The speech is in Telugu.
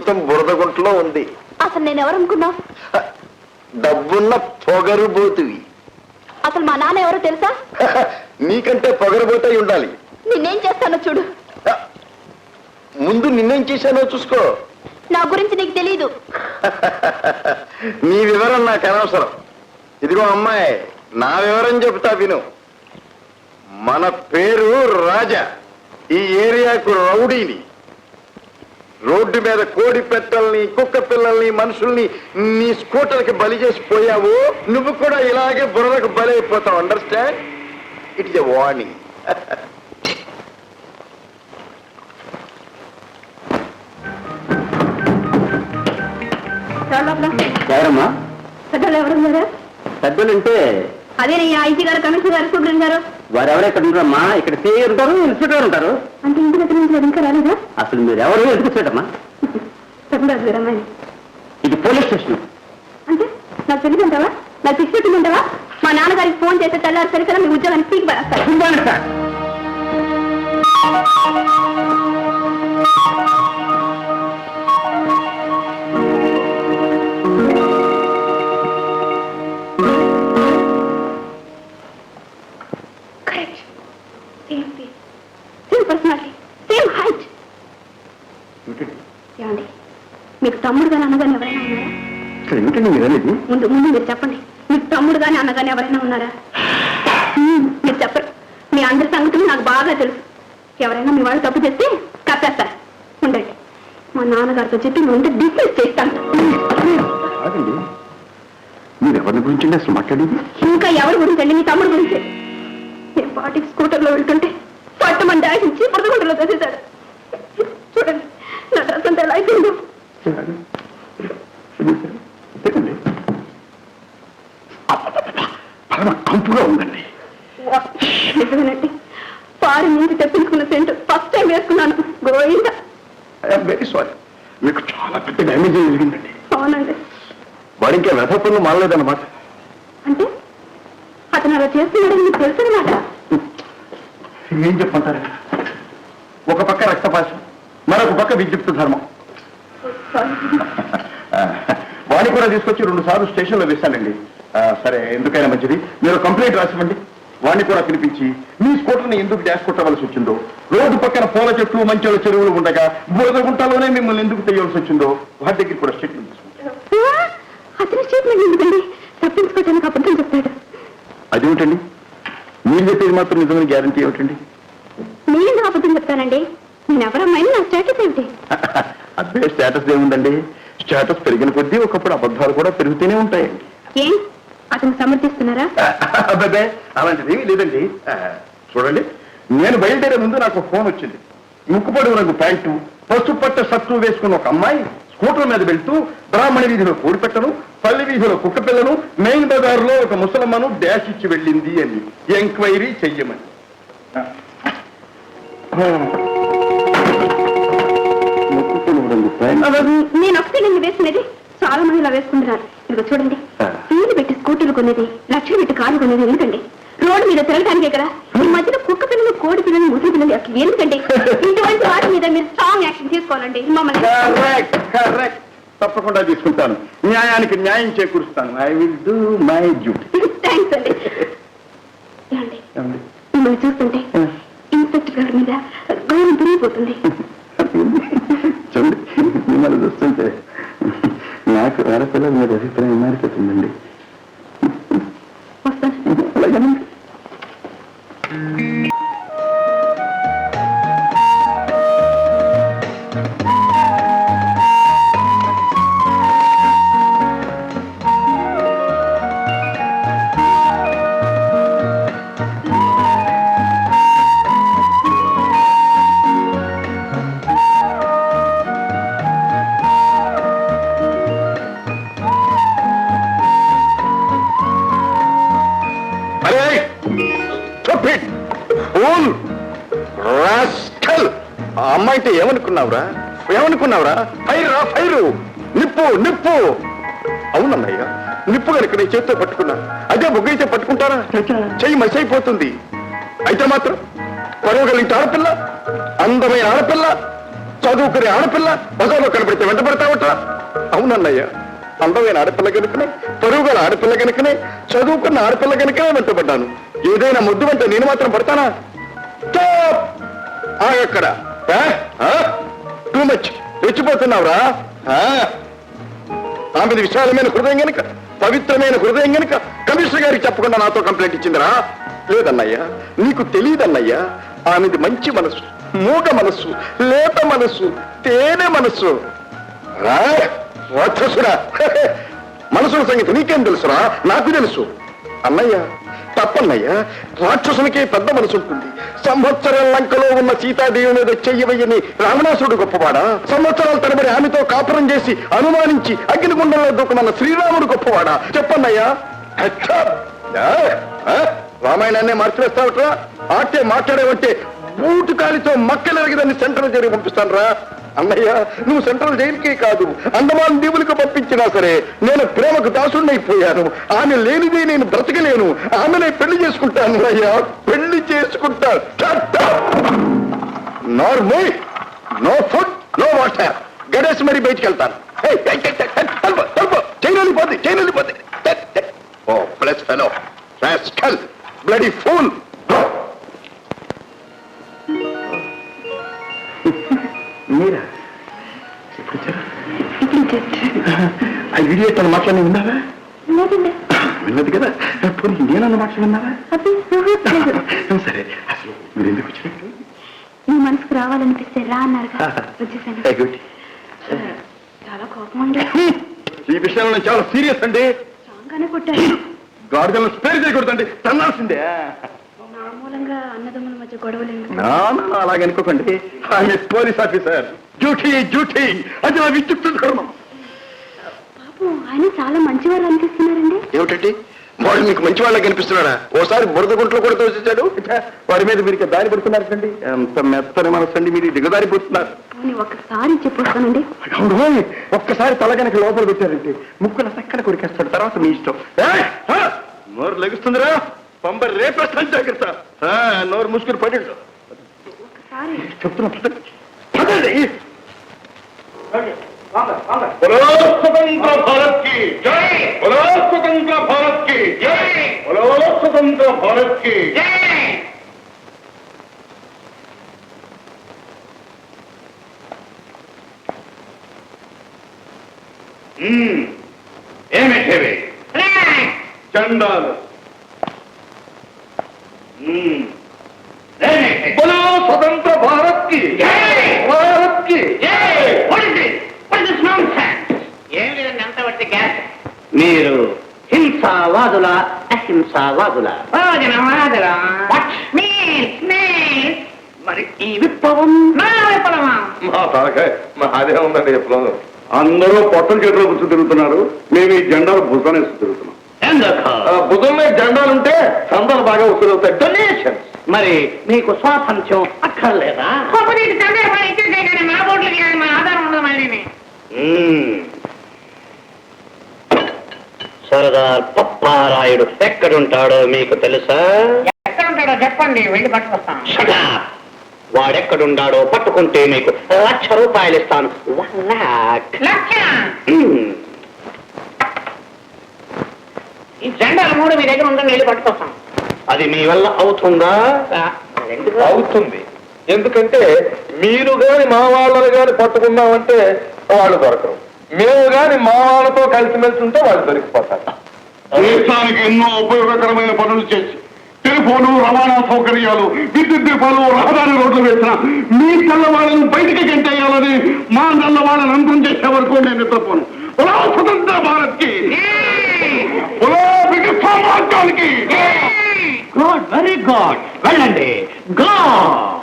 ప్రస్తుతం బురదగుంటలో ఉంది. అసలు నేను ఎవరనుకున్నావు డబ్బున్న పొగరుబోతువి అసలు మా నాన్న ఎవరో తెలుసా? నీకంటే పొగరుబోతై ఉండాలి. నిన్నేం చేస్తానో చూడు. ముందు నిన్నేం చేశానో చూసుకో. నా గురించి నీకు తెలియదు నీ వివరం నాకు అనవసరం. ఇదిగో అమ్మాయి నా వివరం చెబుతా విను. మన పేరు రాజా. ఈ ఏరియాకు రౌడీని. రోడ్డు మీద కోడి పెట్టల్ని కుక్క పిల్లల్ని మనుషుల్ని నీ స్కూటర్కి బలి చేసి పోయావు. నువ్వు కూడా ఇలాగే బుర్రకు బలి అయిపోతావు. Understand it is a warning ఎవరమ్మా? పెద్దలు ఎవరున్నారా? పెద్దలంటే అదే నీ ఐటీ గారు కమిషనర్ గారు సూపరింట్ గారు. వారు ఎవరు ఇక్కడ ఉంటారమ్మా ఇక్కడ సిఐ ఉంటారు ఇన్స్పెక్టర్ ఉంటారు. అంటే ఇంటి దగ్గర నుంచి ఇంకా రాలేదా? అసలు మీరు ఎవరు ఎందుకు వచ్చాడమ్మా ఇది పోలీస్ స్టేషన్. అంటే నాకు తెలియదంటావా నాకు పిచ్చి పెట్టిందంటావా మా నాన్నగారికి ఫోన్ చేస్తే తెల్లారి సరికదా మీ ఉద్యోగాన్ని పీకి పడేస్తారు అన్నగాని ఎవరైనా ఉన్నారా? ఏమిటండి మీరు అనేది ముందు ముందు మీరు చెప్పండి. మీకు తమ్ముడు కానీ అన్నగాని ఎవరైనా ఉన్నారా? మ్మ్, మీరు చెప్పరు. మీ అందరి సంగతులు నాకు బాగా తెలుసు. ఎవరైనా మీ వాళ్ళు తప్పు చేస్తే కప్పేస్తారు ఉండండి. మా నాన్నగారితో చెప్పి మీ ఉంటే డిస్మిస్ చేస్తాను. కాదండి. మీరు ఎవరి గురించి అసలు మాట్లాడేది? ఇంకా ఎవరి గురించి అండి మీ తమ్ముడు గురించి. నేను పాటికి స్కూటర్లో వెళ్తుంటే పట్టమని డాష్ ఇచ్చి తోసేశాడు. చూడండి నా డ్రెస్ అంతా ఎలా అయిపోయిందో. కంపుగా ఉందండి. నిజమేనండి పారి నుంచి తెప్పించుకున్న సెంటు ఫస్ట్ టైం వేసుకున్నాను. Govinda very sorry. మీకు చాలా పెద్ద డ్యామేజ్ జరిగిందండి. అవునండి. వాడు ఇంకా వ్యథ పనులు మారలేదన్నమాట అంటే అతను అలా చేస్తున్నాడని మీకు తెలుసనమాట ఏం చెప్పంటారు ఒక పక్క రక్తపాశం మరొక పక్క విద్యుక్త ధర్మం. వాడిని కూడా తీసుకొచ్చి రెండు సార్లు స్టేషన్లో వేశానండి. సరే ఎందుకైనా మంచిది. మీరు కంప్లైంట్ రాసివ్వండి. వాడిని కూడా పిలిపించి మీ స్కూటర్ని ఎందుకు డాష్ కొట్టవలసి వచ్చిందో రోడ్డు పక్కన పూల చెట్లు మంచాల చెరువులు ఉండగా బురద గుంటలోనే మిమ్మల్ని ఎందుకు తెయ్యవలసి వచ్చిందో వాటి దగ్గర కూడా స్టేట్మెంట్ తప్పించుకోవడానికి అబద్ధం చెప్తాడు. అదేమిటండి? మీరు చెప్పేది మాత్రం నిజమైన గ్యారంటీ ఏమిటండి? నేను అబద్ధం చెప్తానండి? నేను ఎవరమ్మాయిని నా స్టేటస్ ఏమిటి? అబ్బే స్టేటస్ ఏముందండి? స్టేటస్ పెరిగిన కొద్దీ ఒకప్పుడు అబద్ధాలు కూడా పెరుగుతూనే ఉంటాయండి. అతను సమర్థిస్తున్నారా? అబ్బాబే అలాంటిది ఏమీ లేదండి. ఆ, చూడండి నేను బయలుదేరే ముందు నాకు ఫోన్ వచ్చింది. ముక్కుపడి రంగు ప్యాంటు పసుపు పట్ట షర్టు వేసుకున్న ఒక అమ్మాయి స్కూటర్ మీద వెళ్తూ బ్రాహ్మణ వీధిలో కోడిపెట్టను పల్లి వీధిలో కుక్క పిల్లను మెయిన్ బజార్లో ఒక ముసలమ్మను డాష్ ఇచ్చి వెళ్ళింది అని ఎంక్వైరీ చెయ్యమని. నేను ఒకటే నేను వేసుకునేది. చాలా మంది ఇలా వేసుకుంటున్నారు. ఇదిగో చూడండి. వీలు పెట్టి స్కూటీలు కొనేది లక్షలు పెట్టి కార్లు కొనేది ఎందుకండి? రోడ్డు మీద తిరగడానికే కదా? ఈ మధ్యన కుక్క పిల్లలు కోడి పిల్లలు ముసలి పిల్లలు అసలు ఎందుకండి? ఇటువంటి వాటి మీద మీరు స్ట్రాంగ్ యాక్షన్ తీసుకోవాలండి. మమ్మల్ని తప్పకుండా తీసుకుంటాను. న్యాయానికి న్యాయం చేకూరుస్తాను. I will do my duty thanks అండి. మిమ్మల్ని చూస్తుంటే ఇన్స్పెక్టర్ గారి మీద గౌరవం పెరిగిపోతుంది. చూడండి. మిమ్మల్ని చూస్తుంటే నాకు ఆడపిల్లల మీద అభిప్రాయం మారిపోతుందండి వస్తాను Fool! Rascal! ఆ అమ్మాయితే ఏమనుకున్నావురా? ఏమనుకున్నావురా? ఫైర్ రా ఫైరు. నిప్పు నిప్పు. అవునన్నయ్య నిప్పు కనుక నీ చేతితో పట్టుకున్నా అదే బొగ్గైతే పట్టుకుంటారా? చెయ్యి మసైపోతుంది అయితే మాత్రం పరవగలిగితే ఆడపిల్ల అందమైన ఆడపిల్ల చదువుకునే ఆడపిల్ల బజార్లో కనబడితే వెంట పడతావట అవునన్నయ్య అందమైన ఆడపిల్ల కనుకనే పరుగుల ఆడపిల్ల కనుకనే చదువుకున్న ఆడపిల్ల కనుకనే వెంటబడ్డాను ఏదైనా ముద్దు వెంట నేను మాత్రం పడతానా? స్టాప్! ఆగక్కడ టూ మచ్ రెచ్చిపోతున్నావురా. ఆ? ఆమెది విశాలమైన హృదయం గనుక పవిత్రమైన హృదయం గనుక కమిషనర్ గారికి చెప్పకుండా నాతో కంప్లైంట్ ఇచ్చిందిరా? లేదన్నయ్యా నీకు తెలియదన్నయ్యా ఆమెది మంచి మనసు మూగ మనస్సు లేత మనస్సు తేనె మనస్సు రా, రాక్షసుడా. మనసుల సంగతి నీకేం తెలుసురా? నాకు తెలుసు. అన్నయ్య తప్పన్నయ్యా. రాక్షసునికి పెద్ద మనసు ఉంటుంది. సంవత్సరం లంకలో ఉన్న సీతాదేవి మీద చెయ్యవయ్యని రావణాసురుడు గొప్పవాడా? సంవత్సరాలు తరబడి ఆమెతో కాపురం చేసి అనుమానించి అగ్నిగుండంలో దూకమన్న శ్రీరాముడు గొప్పవాడా? చెప్పన్నయ్యా. రామాయణాన్ని ఆ? మార్చివేస్తావట్రా? ఆటే మాట్లాడేవంటే బూటు కాలితో మక్కలెరగదని సెంటర్ జరిగి పంపిస్తాను రా అన్నయ్య నువ్వు సెంట్రల్ జైలుకే కాదు అండమాన్ దీవులకు పంపించినా సరే నేను ప్రేమకు దాసుడినైపోయాను ఆమె లేనిదే నేను బ్రతకలేను. ఆమెనే పెళ్ళి చేసుకుంటాను అయ్యా పెళ్ళి చేసుకుంటాను normal no food no water గడేసి మరి బయటికి వెళ్తాను. చైన్ వెళ్ళిపోద్ది చైన్ పోతే ఓ plus fellow rascal bloody fool మీరా? వీడియో తన మాట్లాడి విన్నావా? విన్నది కదా? పోనీ నేనన్న మాటలు లేదు. సరే అసలు మీరు ఎందుకు వచ్చినట్టు మీ మనసుకు రావాలనిపిస్తే రా వచ్చేసాను. Good. చాలా కోపం అండి ఈ విషయంలో చాలా సీరియస్ అండి. గాడిదలను స్పేర్ చేయకూడదండి. తన్నాల్సిందే. నా మూలంగా అన్నదమ్ముల మధ్య గొడవలు ఎందుకు? నా నా అలాగే అనుకోకండి. ఆయన పోలీస్ ఆఫీసర్ డ్యూటీ డ్యూటీ అది నా విద్యుత్ ధర్మం. ఆయన చాలా మంచివారు అనిపిస్తున్నారండి. ఏమిటండి? వాడు మీకు మంచి వాళ్ళకి కనిపిస్తున్నాడా? ఓసారి బురద గుంట్లో కూడా తోసేశాడు వాడి మీద మీరు దారి పడుతున్నారండి ఎంత మెత్తని మనసండి మీరు దిగదారి పోతున్నారు పోనీ ఒక్కసారి చెప్పొస్తానండి. ఒక్కసారి తలగనక లోపల పెట్టారంటే ముక్కుల చక్కన కొరికేస్తాడు తర్వాత మీ ఇష్టం! నోరు లెగుస్తుందిరా. పంప రేపేస్తాను జాగ్రత్త. ఆ, నోరు ముసుకుని పడి చెప్తున్నా పదండి. పదండి बोलो स्वतंत्र भारत की जय बोलो स्वतंत्र भारत की जय बोलो स्वतंत्र भारत की जय ఏమిటివి చండాలు మ్మ్. बोलो स्वतंत्र మీరు హింసావాదుల అహింసావాదుల. వాదుల వాదుల మరి ఈ విప్లవం? నా విప్లవమా మా తలకాయ మా అదే ఉందండి విప్లవం. అందరూ పొట్టల చేతిలో కూర్చు తిరుగుతున్నారు. మేము ఈ జెండాలు భుజానేసి తిరుగుతున్నాం. ఎందుకు? భుజం మీద జెండాలు ఉంటే సందాలు బాగా వసూలవుతాయి డొనేషన్స్ మరి మీకు స్వాతంత్ర్యం అక్కర్లేదా? మా బోట్లకి కానీ మా ఆధారం ఉండదు మళ్ళీ సర్దార్ పప్పారాయుడు ఎక్కడుంటాడో మీకు తెలుసా? ఎక్కడ ఉంటాడో చెప్పండి వెళ్ళి పట్టుకొస్తాను! వాడెక్కడుండాడో పట్టుకుంటే మీకు లక్ష రూపాయలు ఇస్తాను. ఈ జెండాలు మూడు మీ దగ్గర ఉందని వెళ్ళి పట్టుకొస్తాం అది మీ వల్ల అవుతుందా? ఎందుకు అవుతుంది. ఎందుకంటే మీరు గాని మా వాళ్ళని గాని పట్టుకున్నామంటే వాళ్ళు దొరకరు. మేము గాని మా వాళ్ళతో కలిసిమెలిసి ఉంటే వాళ్ళు దొరికిపోతారు. దేశానికి ఎన్నో ఉపయోగకరమైన పనులు చేసి టెలిఫోను రవాణా సౌకర్యాలు విద్యుత్ దీపాలు రహదారి రోడ్లు వేసిన మీ తెల్లవాళ్ళను బయటికి గంటేయాలని మా నల్లవాళ్ళని అంతం చేసే వరకు నేను నిద్రపోను. ఉలా స్వతంత్ర భారత్కి గుడ్ వెరీ గుడ్ వెళ్ళండి. గో